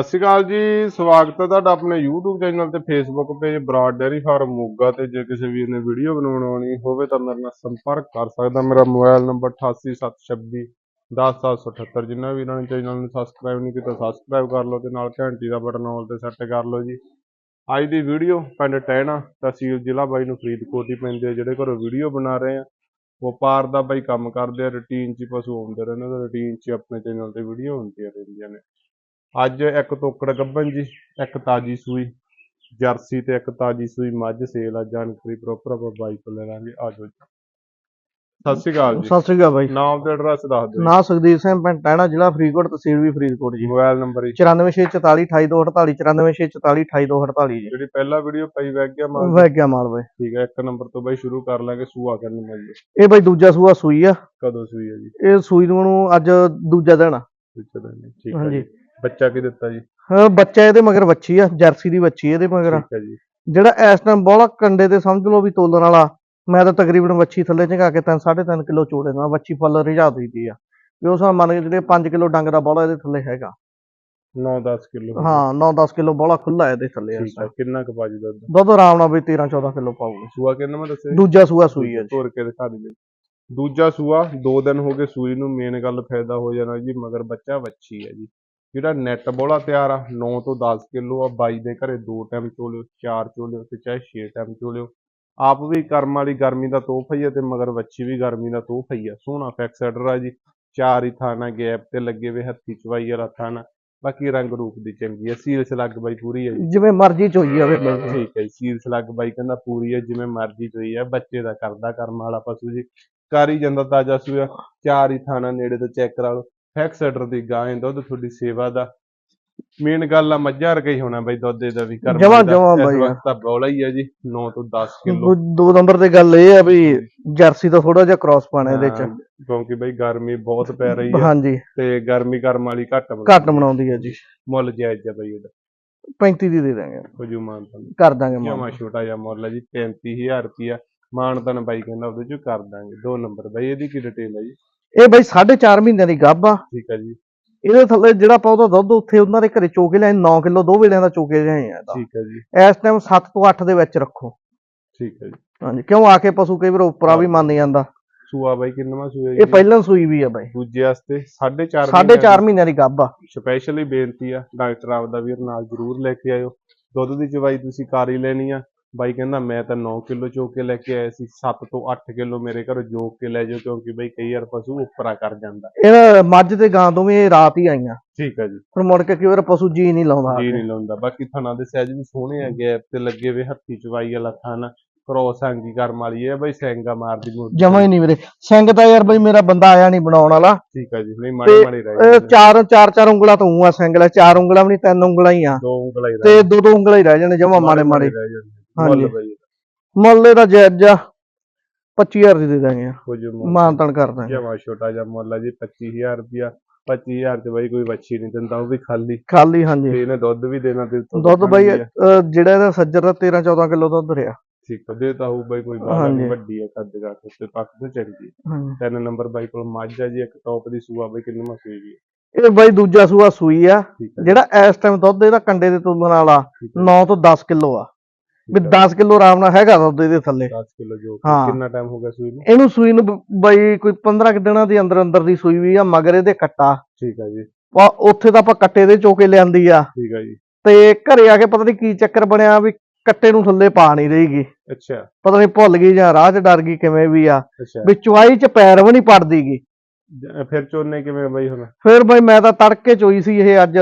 ਸਤਿ ਸ਼੍ਰੀ ਅਕਾਲ ਜੀ, ਸਵਾਗਤ ਹੈ ਤੁਹਾਡਾ ਆਪਣੇ YouTube ਚੈਨਲ ਤੇ Facebook page Brar dairy farm Moga ਤੇ। ਜੇ ਕਿਸੇ ਵੀਰ ਨੇ ਵੀਡੀਓ ਬਣਾਉਣ ਆਉਣੀ ਹੋਵੇ ਤਾਂ ਮੇਰੇ ਨਾਲ ਸੰਪਰਕ ਕਰ ਸਕਦਾ। ਮੇਰਾ ਮੋਬਾਈਲ ਨੰਬਰ 8876 10778 ਜਿੰਨਾ ਵੀਰਾਂ ਨੇ ਚੈਨਲ ਨੂੰ ਸਬਸਕ੍ਰਾਈਬ ਨਹੀਂ ਕੀਤਾ ਸਬਸਕ੍ਰਾਈਬ ਕਰ ਲਓ ਤੇ ਨਾਲ ਘੰਟੀ ਦਾ ਬਟਨ ਆਲ ਤੇ ਸੈੱਟ ਕਰ ਲਓ ਜੀ। ਅੱਜ ਦੀ ਵੀਡੀਓ ਪਿੰਡ ਟਹਿਣਾ ਤਹਿਸੀਲ ਜ਼ਿਲ੍ਹਾ ਬਾਈ ਨੂੰ ਫਰੀਦਕੋਟ ਹੀ ਪੈਂਦੇ ਆ ਜਿਹੜੇ ਘਰੋਂ ਵੀਡੀਓ ਬਣਾ ਰਹੇ ਆ। ਵਪਾਰ ਦਾ ਬਾਈ ਕੰਮ ਕਰਦੇ ਆ ਰੂਟੀਨ 'ਚ ਪਸ਼ੂ ਆਉਂਦੇ ਰਹਿੰਦੇ ਤੇ ਰੂਟੀਨ 'ਚ ਆਪਣੇ ਚੈਨਲ ਤੇ ਵੀਡੀਓ ਹੁੰਦੀਆਂ ਰਹਿੰਦੀਆਂ ਨੇ। ਅੱਜ ਇੱਕ ਤੋਕੜ ਗੱਭਣ ਜੀ ਇੱਕ ਤਾਜੀ ਸੂਈ ਜਰਸੀ ਤੇ ਇੱਕ ਤਾਜੀ ਸੂਈ ਮੱਝ ਸੇਲ ਆ ਜਾਣਕਾਰੀ ਪ੍ਰੋਪਰ ਆਪਾਂ ਬਾਈ ਤੋਂ ਲੈ ਲਾਂਗੇ ਆ ਜਾਓ ਜੀ। ਸਤਿ ਸ਼੍ਰੀ ਅਕਾਲ ਜੀ। ਸਤਿ ਸ੍ਰੀ ਅਕਾਲ ਬਾਈ। ਨਾਮ ਤੇ ਐਡਰੈਸ ਦੱਸ ਦਿਓ ਨਾਂ ਸੁਖਦੀਪ ਸਿੰਘ ਪਿੰਡ ਟਹਿਣਾ ਜ਼ਿਲ੍ਹਾ ਫਰੀਦਕੋਟ ਤਹਿਸੀਲ ਵੀ ਫਰੀਦਕੋਟ ਜੀ। ਮੋਬਾਈਲ ਨੰਬਰ ਜੀ। 9464428248 9464428248 ਜੀ ਜਿਹੜੀ ਪਹਿਲਾ ਵੀਡੀਓ ਪਈ ਵੈਗ ਗਿਆ ਮਾਲ ਵਹਿ ਗਿਆ ਮਾਲ ਬਾਈ। ਠੀਕ ਹੈ ਇੱਕ ਨੰਬਰ ਤੋਂ ਬਾਈ ਸ਼ੁਰੂ ਕਰ ਲਾਂਗੇ ਸੂਆ ਕਰਨ ਜੀ। ਇਹ ਬਾਈ ਦੂਜਾ ਸੂਆ ਸੂਈ ਆ। ਕਦੋਂ ਸੂਈ ਹੈ ਜੀ? ਇਹ ਸੂਈ ਨੂੰ ਅੱਜ ਦੂਜਾ ਦਿਨ ਆ। ਠੀਕ ਹੈ ਜੀ। ਬੱਚਾ ਕੀ ਦਿੱਤਾ ਜੀ? ਹਾਂ, ਬੱਚਾ ਇਹਦੇ ਮਗਰ ਵੱਛੀ ਆ ਜਰਸੀ ਦੀ ਵੱਛੀ ਇਹਦੇ ਮਗਰ। ਠੀਕ ਹੈ ਜੀ। ਜਿਹੜਾ ਇਸ ਟਾਈਮ ਬੋਲਾ ਕੰਡੇ ਤੇ ਸਮਝ ਲਓ ਵੀ ਤੋਲਣ ਵਾਲਾ ਮੈਂ ਤਾਂ ਤਕਰੀਬਨ ਵੱਛੀ ਥੱਲੇ ਝਗਾ ਕੇ 3 3.5 ਕਿਲੋ ਚੋੜੇ ਨਾਲ ਵੱਛੀ ਫੁੱਲ ਰਿਝਾ ਦਿੱਤੀ ਆ। ਵੀ ਉਸ ਨਾਲ ਮੰਨ ਕੇ ਜਿਹੜੇ 5 ਕਿਲੋ ਡੰਗ ਦਾ ਬੋਲਾ ਇਹਦੇ ਥੱਲੇ ਹੈਗਾ। 9-10 ਕਿਲੋ। ਹਾਂ 9-10 ਕਿਲੋ ਬੋਲਾ ਖੁੱਲਾ ਇਹਦੇ ਥੱਲੇ ਇਸ ਠੀਕ ਹੈ। ਕਿੰਨਾ ਕੁ ਬਾਜੀ ਦੁੱਧ? ਦੁੱਧ ਆਰਾਮ ਨਾਲ ਵੀ 13-14 ਕਿਲੋ ਪਾਊਗੀ। ਸੂਆ ਕਿੰਨਾ ਮੈਂ ਦੱਸਿਆ? ਜੀ? ਦੂਜਾ ਸੂਆ ਸੂਈ ਆ ਜੀ। ਤੋਰ ਕੇ ਦਿਖਾ ਦਿਓ ਦੂਜਾ ਸੂਆ 2 ਦਿਨ ਹੋ ਗਏ ਸੂਈ ਨੂੰ ਮੇਨ ਗੱਲ ਫਾਇਦਾ ਹੋ ਜਾਣਾ ਜੀ ਮਗਰ ਬੱਚਾ ਵੱਛੀ ਹੈ ਜੀ। ਜਿਹੜਾ ਨੈਟ ਬੋਲਾ ਤਿਆਰ ਆ 9 ਤੋਂ 10 ਕਿਲੋ ਆ ਬਾਈ ਦੇ ਘਰੇ ਦੋ ਟਾਈਮ ਚੋਲਿਓ ਚਾਰ ਚੋਲਿਓ ਤੇ ਚਾਹੇ 6 ਟਾਈਮ ਚੋਲਿਓ। ਆਪ ਵੀ ਕਰਮ ਵਾਲੀ ਗਰਮੀ ਦਾ ਤੋਹਫਾ ਹੀ ਆ ਤੇ ਮਗਰ ਵੱਛੀ ਵੀ ਗਰਮੀ ਦਾ ਤੋਹਫਾ ਹੀ ਆ। ਸੋਹਣਾ ਫੈਕਸੈਡਰ ਆ ਜੀ ਚਾਰ ਹੀ ਥਾਣਾ ਗੈਪ ਤੇ ਲੱਗੇ ਵੇ ਹੱਥੀ ਚਵਾਈ ਵਾਲਾ ਥਾਣਾ ਬਾਕੀ ਰੰਗ ਰੂਪ ਦੀ ਚੰਗੀ ਆ ਸੀਲ ਸਲੱਗ ਬਾਈ ਪੂਰੀ ਹੈ ਜਿਵੇਂ ਮਰਜ਼ੀ ਚੋਈ ਜਾਵੇ। ਠੀਕ ਹੈ ਜੀ ਸੀਲ ਸਲੱਗ ਬਾਈ ਕਹਿੰਦਾ ਪੂਰੀ ਹੈ ਜਿਵੇਂ ਮਰਜ਼ੀ ਚੋਈ ਹੈ ਬੱਚੇ ਦਾ ਕਰਦਾ ਕਰਮ ਵਾਲਾ ਪਸ਼ੂ ਜੀ। ਕਰ ਹੀ ਜਾਂਦਾ ਤਾਜ਼ਾ ਸੂਆ ਚਾਰ ਹੀ ਥਾਣਾ ਨੇੜੇ ਤੋਂ ਚੈੱਕ ਕਰਾ ਲਓ। ਫੈਕਸੈਡਰ ਦੀ ਗਾਂ ਹੈ, ਦੁੱਧ ਤੁਹਾਡੀ ਸੇਵਾ ਦਾ। ਮੇਨ ਗੱਲ ਆ ਮੱਝਾਂ ਵਰਗਾ ਹੀ ਹੋਣਾ ਬਾਈ ਦੁੱਧ ਇਹਦਾ ਵੀ ਕਰਮ ਜਮਾਂ- ਦਾ। ਜਮਾਂ ਇਸ ਬਾਈ। ਵਕਤ ਤਾਂ ਬੌਲਾ ਹੀ ਹੈ ਜੀ 9 ਤੋਂ 10 ਕਿਲੋ। ਦੂ- ਦੋ ਨੰਬਰ ਤੇ ਗੱਲ ਇਹ ਆ ਵੀ ਜਰਸੀ ਤੋਂ ਥੋੜਾ ਜਿਹਾ ਕ੍ਰਾਸ ਪਾਣਾ ਇਹਦੇ ਚ। ਕਿਉਂਕਿ ਬਈ ਗਰਮੀ ਬਹੁਤ ਪੈ ਰਹੀ ਹੈ ਹਾਂਜੀ। ਤੇ ਗਰਮੀ ਕਰਮ ਵਾਲੀ ਘੱਟ ਘੱਟ ਬਣਾਉਂਦੀ ਆ ਜੀ। ਮੁੱਲ ਜਾਇਜ਼ ਹੈ ਬਈ ਇਹਦਾ। 35 ਦੀ ਦੇ ਦਾਂਗੇ। ਕੁਝੂ ਮਾਨਤਾ ਕਰ ਦਾਂਗੇ ਮਾਨ ਜਮਾ ਛੋਟਾ ਜਿਹਾ ਮੁੱਲ ਹੈ ਜੀ 35000 ਰੁਪਿਆ ਮਾਨਤਨ ਬਾਈ ਕਹਿੰਦਾ ਉਹਦੇ ਚ ਕਰ ਦਾਂਗੇ। ਦੋ ਨੰਬਰ ਬਾਈ ਇਹਦੀ ਕੀ ਡਿਟੇਲ ਹੈ ਜੀ? ਇਹ ਬਾਈ 4.5 ਮਹੀਨਿਆਂ ਦੀ ਗੱਭ ਆ। ਠੀਕ ਹੈ ਜੀ। ਇਹਦੇ ਥੱਲੇ ਜਿਹੜਾ ਆਪਾਂ ਉਹਦਾ ਦੁੱਧ ਉੱਥੇ ਉਹਨਾਂ ਦੇ ਘਰੇ ਚੋਕੇ ਲਿਆਏ 9 ਕਿਲੋ ਦੋ ਵੇਲਿਆਂ ਦਾ ਚੋਕੇ ਲਿਆਏ ਆ ਇਹਦਾ। ਠੀਕ ਹੈ ਜੀ। ਇਸ ਟਾਈਮ 7 ਤੋਂ 8 ਦੇ ਵਿੱਚ ਰੱਖੋ। ਠੀਕ ਹੈ ਜੀ। ਹਾਂਜੀ ਕਿਉਂ ਆ ਕੇ ਪਸ਼ੂ ਕਈ ਵਾਰ ਉੱਪਰਾ ਵੀ ਮੰਨ ਜਾਂਦਾ। ਸੂਆ ਬਾਈ ਕਿੰਨਵਾਂ ਸੂਆ ਇਹ ਪਹਿਲਾਂ ਸੂਈ ਵੀ ਆ ਬਾਈ। ਦੂਜੇ ਵਾਸਤੇ 4.5 4.5 ਮਹੀਨਿਆਂ ਦੀ ਗੱਭ ਆ। ਸਪੈਸ਼ਲੀ ਬੇਨਤੀ ਆ ਡਾਕਟਰ ਆਪਦਾ ਵੀਰ ਨਾਲ ਜ਼ਰੂਰ ਲੈ ਕੇ ਆਇਓ। ਦੁੱਧ ਦੀ ਚਵਾਈ ਤੁਸੀਂ ਕਰ ਹੀ ਲੈਣੀ ਆ ਬਾਈ ਕਹਿੰਦਾ ਮੈਂ ਤਾਂ 9 ਕਿਲੋ ਚੋਕ ਕੇ ਲੈ ਕੇ ਆਇਆ ਸੀ 7 ਤੋਂ 8 ਕਿਲੋ ਮੇਰੇ ਘਰੋਂ ਜੋਕ ਕੇ ਲੈ ਜਾਓ ਕਿਉਂਕਿ ਬਈ ਕਈ ਵਾਰ ਪਸ਼ੂ ਉੱਪਰਾ ਕਰ ਜਾਂਦਾ। ਇਹ ਮੱਝ ਤੇ ਗਾਂ ਦੋਵੇਂ ਇਹ ਰਾਤ ਹੀ ਆਈਆਂ। ਠੀਕ ਹੈ ਜੀ। ਫਿਰ ਮੁੜ ਕੇ ਕਈ ਵਾਰ ਪਸ਼ੂ ਜੀ ਨਹੀਂ ਲਾਉਂਦਾ। ਜੀ ਨਹੀਂ ਲਾਉਂਦਾ। ਬਾਕੀ ਥਣਾ ਦੇ ਸਾਈਜ਼ ਵੀ ਸੋਹਣੇ ਆ ਗੈਪ ਤੇ ਲੱਗੇ ਵੇ ਹੱਥੀ ਚਵਾਈ ਵਾਲਾ ਥਣ ਕ੍ਰੋਸ ਅੰਗੀ ਕਰਮ ਵਾਲੀ ਹੈ ਬਈ ਸੈਂਗਾ ਮਾਰਦੀ ਮੋਟੀ ਜਮਾ ਹੀ ਨਹੀਂ ਵੀਰੇ। ਸਿੰਘ ਤਾਂ ਯਾਰ ਬਈ ਮੇਰਾ ਬੰਦਾ ਆਇਆ ਨਹੀਂ ਬਣਾਉਣ ਵਾਲਾ। ਠੀਕ ਹੈ ਜੀ ਨਹੀਂ ਮਾੜੀ ਮਾੜੀ ਰਹਿ ਚਾਰ ਚਾਰ ਚਾਰ ਉਂਗਲਾਂ ਤੋਂ ਆ ਸਿੰਗਲ ਚਾਰ ਉਂਗਲਾਂ ਵੀ ਨਹੀਂ ਤਿੰਨ ਉਂਗਲਾਂ ਹੀ ਆ। ਦੋ ਉਂਗਲਾਂ ਹੀ ਤੇ ਦੋ ਦੋ ਉਂਗਲਾਂ ਹੀ ਰਹਿ ਜਾਣੇ ਜਮਾ ਮਾੜੇ ਮਾੜੇ ਰਹਿ ਹਾਂਜੀ। ਮੁੱਲ ਬਈ ਮੁੱਲ ਇਹਦਾ ਜਾਇਜ਼ ਆ 25000 ਦੀ ਦੇ ਦਾਂਗੇ ਯਾਰ। ਕੁਝ ਮਾਨਤਨ ਕਰ ਦਾਂਗੇ ਜਮਾ ਛੋਟਾ ਜਿਹਾ ਮੁੱਲ ਜੀ 25000 ਰੁਪਿਆ 25000 ਚ ਬਈ ਕੋਈ ਵੱਛੀ ਨਹੀਂ ਦਿੰਦਾ ਉਹ ਵੀ ਖਾਲੀ ਖਾਲੀ ਹਾਂਜੀ ਤੇ ਇਹਨੇ ਦੁੱਧ ਵੀ ਦੇਣਾ ਤੇ ਦੁੱਧ ਬਈ ਆ। ਅਹ, ਜਿਹੜਾ ਇਹਦਾ ਸੱਜਰ ਦਾ 13 14 ਕਿਲੋ ਦੁੱਧ ਰਿਹਾ ਠੀਕ ਹੈ ਦੇ ਤਾਂ ਹੋਊ ਬਈ ਕੋਈ ਬਾਹਰ ਹਾਂਜੀ। ਨਹੀਂ ਵੱਡੀ ਹੈ ਕੱਦ ਦਾ ਤੇ ਪੱਕ ਤੇ ਚੰਗੀ ਹੈ। ਹਾਂਜੀ। ਤਿੰਨ ਨੰਬਰ ਬਾਈ ਕੋਲ ਮੱਝ ਜੀ ਇੱਕ ਟੌਪ ਦੀ ਸੂਆ ਬਈ ਕਿੰਨੀ ਮਸੂਈ ਜੀ ਇਹ ਬਈ ਦੂਜਾ ਸੂਆ ਸੂਈ ਆ ਠੀਕ ਜਿਹੜਾ ਇਸ ਟਾਈਮ ਦੁੱਧ ਇਹਦਾ ਕੰਡੇ ਦੇ ਤੁਲਣ ਵਾਲਾ ਠੀਕ ਹੈ 9 ਤੋਂ 10 ਕਿਲੋ ਆ ਵੀ 10 ਕਿਲੋ ਆਰਾਮ ਨਾਲ ਹੈਗਾ ਦੁੱਧ ਇਹਦੇ ਥੱਲੇ। 10 ਕਿਲੋ ਜੋ। ਕਿੰਨਾ ਟਾਈਮ ਹੋ ਗਿਆ ਸੂਈ ਨੂੰ? ਇਹਨੂੰ ਸੂਈ ਨੂੰ ਬਈ ਕੋਈ 15 ਕੁ ਦਿਨਾਂ ਦੇ ਅੰਦਰ ਅੰਦਰ ਦੀ ਸੂਈ ਵੀ ਆ ਮਗਰ ਇਹਦੇ ਕੱਟਾ। ਠੀਕ ਹੈ ਜੀ। ਉੱਥੇ ਤਾਂ ਆਪਾਂ ਕੱਟੇ ਦੇ ਚੋਕੇ ਲਿਆਂਦੀ ਆ। ਠੀਕ ਹੈ ਜੀ। ਤੇ ਘਰੇ ਆ ਕੇ ਪਤਾ ਨਹੀਂ ਕੀ ਚੱਕਰ ਬਣਿਆ ਵੀ ਕੱਟੇ ਨੂੰ ਥੱਲੇ ਪਾ ਨਹੀਂ ਰਹੀਗੀ। ਅੱਛਾ। ਪਤਾ ਨਹੀਂ ਭੁੱਲ ਗਈ ਜਾਂ ਰਾਹ 'ਚ ਡਰ ਗਈ ਕਿਵੇਂ ਵੀ ਆ। ਵੀ ਚੁਆਈ 'ਚ ਪੈਰ ਵੀ ਨਹੀਂ ਪੜਦੀਗੀ। ਫਿਰ ਚੋਨੇ ਕਿਵੇਂ ਬਈ ਹੁਣ? ਫਿਰ ਬਈ ਮੈਂ ਤਾਂ ਤੜਕੇ ਚੋਈ ਸੀ ਇਹ ਅੱਜ।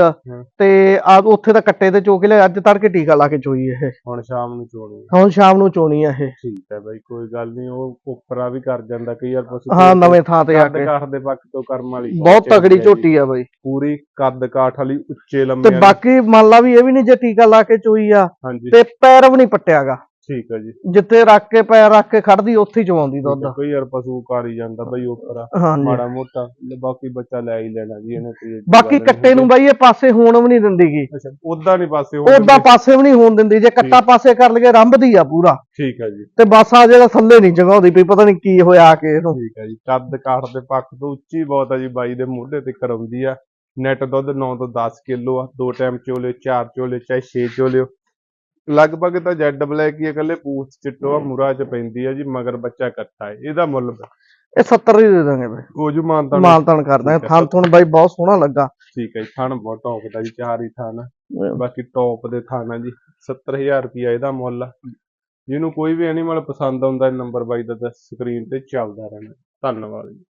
ਤੇ ਆ ਉੱਥੇ ਤਾਂ ਕੱਟੇ ਤੇ ਚੋਕੇ ਲਿਆ ਅੱਜ ਤੜਕੇ ਟੀਕਾ ਲਾ ਕੇ ਚੋਈ ਇਹ। ਹੁਣ ਸ਼ਾਮ ਨੂੰ ਚੋਣੀ ਹੁਣ ਸ਼ਾਮ ਨੂੰ ਚੋਣੀ ਆ ਇਹ। ਠੀਕ ਹੈ ਬਈ ਕੋਈ ਗੱਲ ਨਹੀਂ ਉਹ ਉੱਪਰਾ ਵੀ ਕਰ ਜਾਂਦਾ ਕਈ ਵਾਰ ਪਸ਼ੂ ਹਾਂ ਨਵੇਂ ਥਾਂ ਤੇ ਆ ਕੱਦ ਕੇ। ਕਾਠ ਦੇ ਪੱਖ ਤੋਂ ਕਰਮ ਵਾਲੀ ਬਹੁਤ ਤਗੜੀ। ਝੋਟੀ ਆ ਬਈ। ਪੂਰੀ ਕੱਦ ਕਾਠ ਵਾਲੀ ਉੱਚੇ ਤੇ ਲੰਮੇ ਵਾਲੀ। ਬਾਕੀ ਮੰਨ ਲਾ ਵੀ ਇਹ ਵੀ ਨਹੀਂ ਜੇ ਟੀਕਾ ਲਾ ਕੇ ਚੋਈ ਆ ਤੇ ਪੈਰ ਵੀ ਨਹੀਂ ਪੱਟਿਆਗਾ। ਠੀਕ ਹੈ ਜੀ। ਜਿੱਥੇ ਰੱਖ ਕੇ ਪੈਰ ਰੱਖ ਕੇ ਖੜਦੀ ਉੱਥੇ ਹੀ ਚਵਾਉਂਦੀ ਦੁੱਧ। ਕਈ ਵਾਰ ਪਸ਼ੂ ਕਰ ਹੀ ਜਾਂਦਾ ਬਈ ਉੱਪਰਾ ਹਾਂਜੀ। ਮਾੜਾ ਮੋਟਾ ਬਾਕੀ ਬੱਚਾ ਲੈ ਹੀ ਲੈਣਾ ਜੀ ਇਹਨੇ ਕੋਈ ਬਾਕੀ ਕੱਟੇ ਨੂੰ ਬਾਈ ਇਹ ਪਾਸੇ ਹੋਣ ਵੀ ਨਹੀਂ ਦਿੰਦੀਗੀ ਅੱਛਾ ਉਦਾਂ ਨਹੀਂ ਪਾਸੇ ਹੋ ਉਦਾਂ ਪਾਸੇ ਵੀ ਨਹੀਂ ਹੋਣ ਦਿੰਦੀ ਜੇ ਕੱਟਾ ਪਾਸੇ ਕਰ ਲਗੇ ਰੰਭਦੀ ਆ ਪੂਰਾ। ਠੀਕ ਹੈ ਜੀ। ਤੇ ਬਸ ਆ ਜਿਹੜਾ ਥੱਲੇ ਨਹੀਂ ਜਗਾਉਂਦੀ ਪਈ ਪਤਾ ਨਹੀਂ ਕੀ ਹੋਇਆ ਆ ਕੇ ਇਹਨੂੰ। ਠੀਕ ਹੈ ਜੀ ਕੱਦ ਕਾਠ ਦੇ ਪੱਖ ਤੋਂ ਉੱਚੀ ਬਹੁਤ ਹੈ ਜੀ ਬਾਈ ਦੇ ਮੋਢੇ ਤੇ ਕਰਾਉਂਦੀ ਆ। ਨੈਟ ਦੁੱਧ 9 ਤੋਂ 10 ਕਿਲੋ ਆ ਦੋ ਟਾਈਮ ਚੋਲੇ ਚਾਰ ਚੋਲੇ ਚਾਹੇ 6 ਚੋਲੇ। ਲਗਭਗ ਤਾਂ ਜੈਡ ਬਲੈਕ ਹੀ ਇਕੱਲੇ ਪੂਛ ਚਿੱਟੋ ਆ ਮੁਰਾ ਚ ਪੈਂਦੀ ਆ ਜੀ ਮਗਰ ਬੱਚਾ ਇਕੱਠਾ ਹੈ ਇਹਦਾ ਮੁੱਲ ਇਹ 70 ਹੀ ਦੇ ਦਾਂਗੇ ਬਾਈ ਉਹ ਜੂ ਮਾਨਤਾ ਮਾਨਤਾਨ ਕਰ ਦਾਂਗੇ। ਥਣ ਥੁਣ ਬਾਈ ਬਹੁਤ ਸੋਹਣਾ ਲੱਗਾ। ਠੀਕ ਹੈ ਜੀ ਥਣ ਬਹੁਤ ਟੌਪ ਦਾ ਜੀ ਚਾਰ ਹੀ ਥਣ। ਬਾਕੀ ਟੌਪ ਦੇ ਥਣ ਆ ਜੀ 70000 ਰੁਪਿਆ ਇਹਦਾ ਮੁੱਲ ਆ। ਜਿਹਨੂੰ ਕੋਈ ਵੀ ਐਨੀਮਲ ਪਸੰਦ ਆਉਂਦਾ ਨੰਬਰ ਬਾਈ ਦਾ ਸਕਰੀਨ ਤੇ ਚੱਲਦਾ ਰਹਿਣਾ। ਧੰਨਵਾਦ ਜੀ।